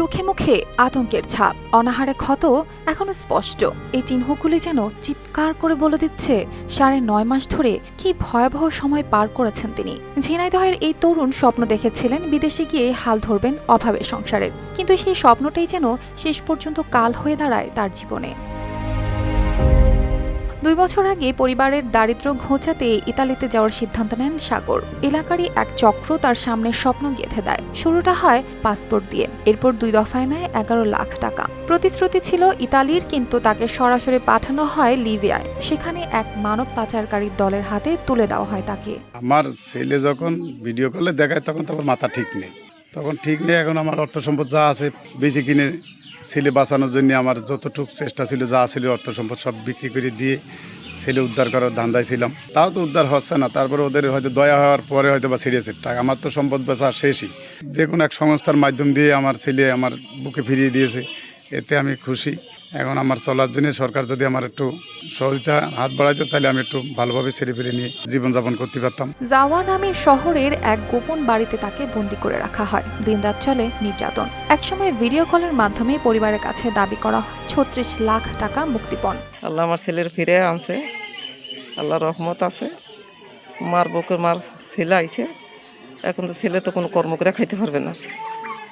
চোখে মুখে আতঙ্কের ছাপ। অনাহারে ক্ষত এখনও স্পষ্ট। এই চিহ্নগুলি যেন চিৎকার করে বলে দিচ্ছে, সাড়ে নয় মাস ধরে কি ভয়াবহ সময় পার করেছেন তিনি। ঝিনাইদহের এই তরুণ স্বপ্ন দেখেছিলেন, বিদেশে গিয়ে হাল ধরবেন অভাবের সংসারের। কিন্তু সেই স্বপ্নটাই যেন শেষ পর্যন্ত কাল হয়ে দাঁড়ায় তার জীবনে। দুই বছর আগে পরিবারের দারিদ্র ঘোচাতে ইতালিতে যাওয়ার সিদ্ধান্ত নেন সাগর। এলাকারই এক চক্র তার সামনে স্বপ্ন গেঁথে দেয়। শুরুটা হয় পাসপোর্ট দিয়ে। এরপর দুই দফায় নেয় এগারো লাখ টাকা। প্রতিশ্রুতি ছিল ইতালির, কিন্তু তাকে সরাসরি পাঠানো হয় লিবিয়ায় সেখানে এক মানব পাচারকারীর দলের হাতে তুলে দেওয়া হয় তাকে। আমার ছেলে যখন ভিডিও কলে দেখায়, তখন তখন মাথা ঠিক নেই। তখন ঠিক নেই, এখন আমার অর্থ সম্পদ যা আছে বেশি কিনে ছেলে বাঁচানোর জন্য আমার যতটুকু চেষ্টা ছিল, যা ছিল অর্থ সম্পদ সব বিক্রি করে দিয়ে ছেলে উদ্ধার করার ধান্দায় ছিলাম। তাও তো উদ্ধার হচ্ছে না, তারপরে ওদের হয়তো দয়া হওয়ার পরে হয়তো বা ছেড়েছে। টাকা আমার তো সম্পদ বেচা শেষই। যে কোনো এক সংস্থার মাধ্যম দিয়ে আমার ছেলে আমার বুকে ফিরিয়ে দিয়েছে। এতে আমি খুশি। এখন আমার চলার জন্য সরকার যদি আমার একটু সহযোগিতা হাত বাড়াইতো তাহলে আমি একটু ভালোভাবে ছেড়ে ফিরে নিয়ে জীবনযাপন করতে পারতাম। জাওয়া নামের শহরের এক গোপন বাড়িতে তাকে বন্দি করে রাখা হয়। দিনরাত চলে নির্যাতন। একসময় ভিডিও কলের মাধ্যমে পরিবারের কাছে দাবি করা হয় ছত্রিশ লাখ টাকা মুক্তিপণ। আল্লাহ আমার ছেলের ফিরে আনছে। আল্লাহ রহমত আছে। মার বুকের মার ছেলে আইছে। এখন তো ছেলে তো কোনো কর্ম করে খাইতে পারবে না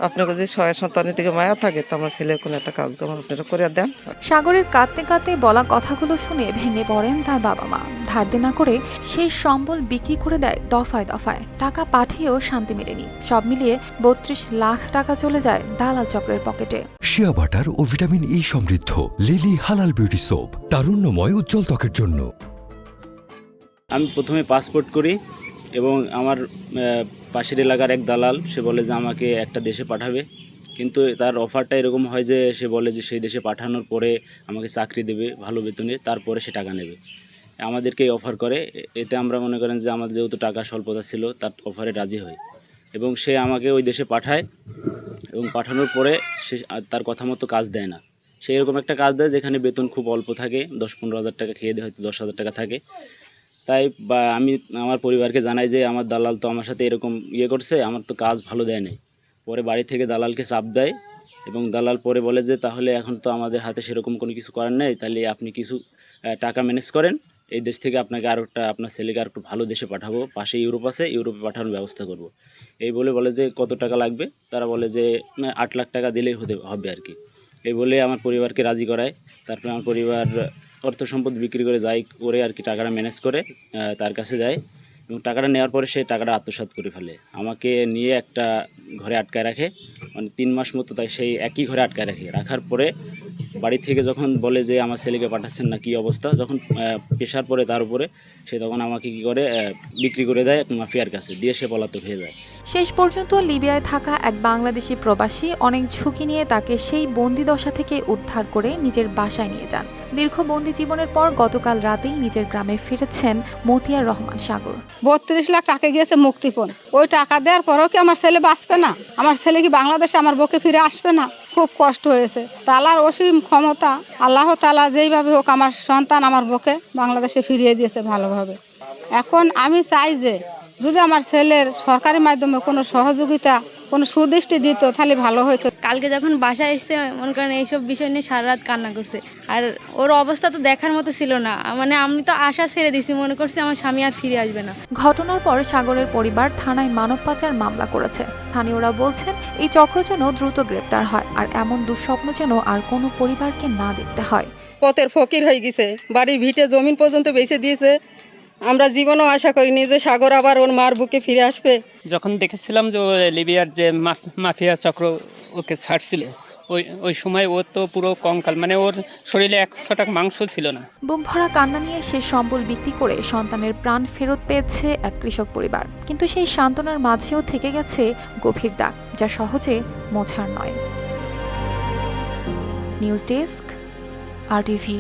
আপনাকে যদি ছয় সন্তানের দিকে মায়া থাকে তো আমার ছেলের কোনো একটা কাজ কাম আপনারা করে দেন। সাগরের কাঁদতে কাঁদতে বলা কথাগুলো শুনে ভেঙে পড়েন তার বাবা মা। ধার দেনা করে সেই সম্বল বিক্রি করে দেয় দফায় দফায়। টাকা পাঠিয়েও শান্তি মেলেনি। সব মিলিয়ে বত্রিশ লাখ টাকা চলে যায় দালাল চক্রের পকেটে। শিয়া বাটার ও ভিটামিন ই সমৃদ্ধ লিলি হালাল বিউটি সোপ তারুণ্যময় উজ্জ্বল ত্বকের জন্য। আমি প্রথমে পাসপোর্ট করি এবং আমার পাশের এলাকার এক দালাল, সে বলে যে আমাকে একটা দেশে পাঠাবে। কিন্তু তার অফারটা এরকম হয় যে, সে বলে যে সেই দেশে পাঠানোর পরে আমাকে চাকরি দেবে ভালো বেতনে, তারপরে সে টাকা নেবে। আমাদেরকে অফার করে। এতে আমরা মনে করেন যে আমার যেহেতু টাকা স্বল্পতা ছিল, তার অফারে রাজি হই এবং সে আমাকে ওই দেশে পাঠায় এবং পাঠানোর পরে সে তার কথা মতো কাজ দেয় না। সে এরকম একটা কাজ দেয় যেখানে বেতন খুব অল্প থাকে, দশ পনেরো হাজার টাকা খেয়ে দেয়, হয়তো দশ হাজার টাকা থাকে। তাই বা আমি আমার পরিবারকে জানাই যে আমার দালাল তো আমার সাথে এরকম ইয়ে করছে, আমার তো কাজ ভালো দেয় নাই। পরে বাড়ি থেকে দালালকে চাপ দেয় এবং দালাল পরে বলে যে, তাহলে এখন তো আমাদের হাতে সেরকম কোনো কিছু করার নেই, তাহলে আপনি কিছু টাকা ম্যানেজ করেন। এই দেশ থেকে আপনাকে আরও একটা, আপনার ছেলেকে আর একটু ভালো দেশে পাঠাবো। পাশে ইউরোপ আছে, ইউরোপে পাঠানোর ব্যবস্থা করব। এই বলে বলে যে, কত টাকা লাগবে? তারা বলে যে আট লাখ টাকা দিলেই হতে, হবে আর কি এই বলে আমার পরিবারকে রাজি করায়। তারপরে আমার পরিবার অর্থ সম্পদ বিক্রি করে যাই করে আর কি টাকাটা ম্যানেজ করে তার কাছে যায় এবং টাকাটা নেওয়ার পরে সে টাকাটা আত্মসাত করে ফেলে। আমাকে নিয়ে একটা ঘরে আটকায় রাখে। মানে তিন মাস মতো তাই সেই একই ঘরে আটকায় রাখে। রাখার পরে বাড়ি থেকে যখন বলে যে আমার ছেলেকে পাঠাচ্ছেন না কী অবস্থা? যখন প্রেশার পরে তার উপরে সে তখন আমাকে কী করে বিক্রি করে দেয় এক মাফিয়ার কাছে দিয়ে সে পলাতক হয়ে যায়। শেষ পর্যন্ত লিবিয়ায় থাকা এক বাংলাদেশি প্রবাসী অনেক ঝুঁকি নিয়ে তাকে সেই বন্দি দশা থেকে উদ্ধার করে নিজের বাসায় নিয়ে যান। দীর্ঘ বন্দি জীবনের পর গতকাল রাতেই নিজের গ্রামে ফিরেছেন মতিয়ার রহমান সাগর। বত্রিশ লাখ টাকা গিয়েছে মুক্তিপণ। ওই টাকা দেওয়ার পরেও কি আমার ছেলে বাঁচবে না? আমার ছেলে কি বাংলাদেশে আমার বুকে ফিরে আসবে না? খুব কষ্ট হয়েছে। তালার অসীম ক্ষমতা আল্লাহ তালা যেইভাবে হোক আমার সন্তান আমার বুকে বাংলাদেশে ফিরিয়ে দিয়েছে ভালোভাবে। এখন আমি চাই যে, যদি আমার ছেলের সরকারি মাধ্যমে কোনো সহযোগিতা কোনো সুদৃষ্টি দিত তাহলে ভালো হতো। কালকে যখন বাসায় এসছে মনে করেন এইসব বিষয় নিয়ে সারা রাত কান্না করছে। আর ওর অবস্থা তো দেখার মতো ছিল না। মানে আমি তো আশা ছেড়ে দিছি মনে করছি আমার স্বামী আর ফিরে আসবে না। ঘটনার পর সাগরের পরিবার থানায় মানব পাচার মামলা করেছে। স্থানীয়রা বলছেন এই চক্র যেন দ্রুত গ্রেপ্তার হয় আর এমন দুঃস্বপ্ন যেন আর কোনো পরিবারকে না দেখতে হয়। পথের ফকির হয়ে গেছে। বাড়ির ভিটে জমিন পর্যন্ত বেঁচে দিয়েছে। আমরা জীবনও আশা করিনি যে সাগর আবার ওর মার বুকে ফিরে আসবে। যখন দেখেছিলাম যে ও লিবিয়ার যে মাফ- মাফিয়া চক্র ওকে ছাড়ছিল ওই ওই সময় ওর তো পুরো কঙ্কাল মানে ওর শরীরে একশো টাকা মাংস ছিল না। বুক ভরা কান্না নিয়ে সে সম্বল বিক্রি করে সন্তানের প্রাণ ফেরত পেয়েছে এক কৃষক পরিবার। কিন্তু সেই সান্ত্বনার মাঝেও থেকে গেছে গভীর দাগ যা সহজে মোছার নয়। নিউজ ডেস্ক আর টিভি